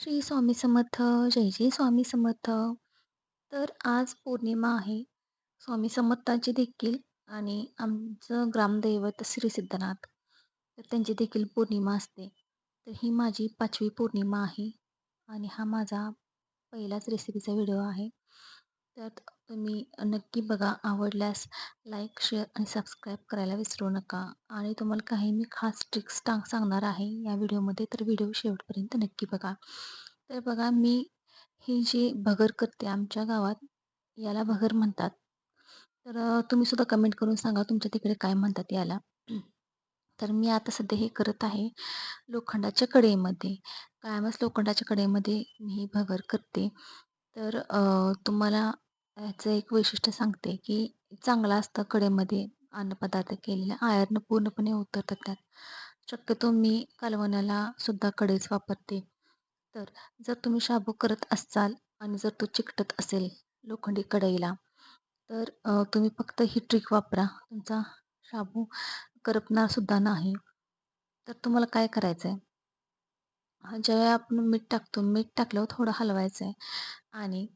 श्री स्वामी समर्थ जय जय स्वामी समर्थ. तर आज पौर्णिमा आहे. स्वामी समर्थांची देखील आणि आमचं ग्रामदैवत श्री सिद्धनाथ तर त्यांची देखील पौर्णिमा असते. तर ही माझी पाचवी पौर्णिमा आहे आणि हा माझा पहिलाच रेसिपीचा व्हिडिओ आहे. तर तुम्ही नक्की बघा आवडल्यास लाईक शेअर आणि सबस्क्राईब करायला विसरू नका. आणि तुम्हाला काही मी खास ट्रिक्स टांग सांगणार आहे या व्हिडिओमध्ये तर व्हिडिओ शेवटपर्यंत नक्की बघा. तर बघा मी ही जी भगर करते आमच्या गावात याला भगर म्हणतात. तर तुम्ही सुद्धा कमेंट करून सांगा तुमच्या तिकडे काय म्हणतात याला. तर मी आता सध्या हे करत आहे लोखंडाच्या कडेमध्ये कायमच लोखंडाच्या कडेमध्ये मी ही भगर करते. तर तुम्हाला याचं एक वैशिष्ट्य सांगते की चांगलं असतं कढईमध्ये अन्नपदार्थ केलेले. आयर्न पूर्णपणे उतरतात त्यात. शक्यतो मी कालवणाला सुद्धा कढईच वापरते. तर जर तुम्ही शाबू करत असाल आणि जर तो चिकटत असेल लोखंडी कढईला तर तुम्ही फक्त ही ट्रिक वापरा. तुमचा शाबू करपणार सुद्धा नाही. तर तुम्हाला काय करायचं आहे ज्यावेळी आपण मीठ टाकतो मीठ टाकल्यावर थोडं हलवायचं आहे आणि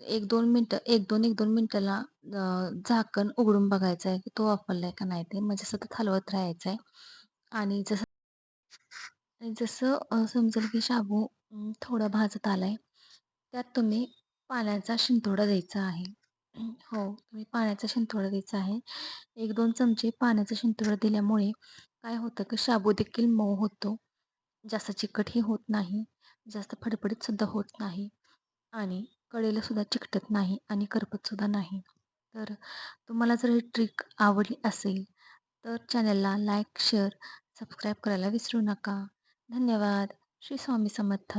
एक दोन मिनटं एक दोन एक दोन मिनटाला झाकण उघडून बघायचं आहे की तो वापरला आहे का नाही ते. म्हणजे सतत हलवत राहायचं आहे. आणि जसं जसं समजेल की शाबू थोडा भाजत आला आहे त्यात तुम्ही पाण्याचा शिंतोडा द्यायचा आहे. हो तुम्ही पाण्याचा शिंतोडा द्यायचा आहे. एक दोन चमचे पाण्याचा शिंतोडा दिल्यामुळे काय होतं की शाबू देखील मऊ होतो. जास्त चिकटही होत नाही. जास्त फडफडीत सुद्धा होत नाही. आणि कडेला सुद्धा चिकटत नाही आणि करपत सुद्धा नाही. तर तुम्हाला जर ही ट्रिक आवडली असेल तर चॅनलला लाईक शेअर सबस्क्राईब करायला विसरू नका. धन्यवाद. श्री स्वामी समर्थ.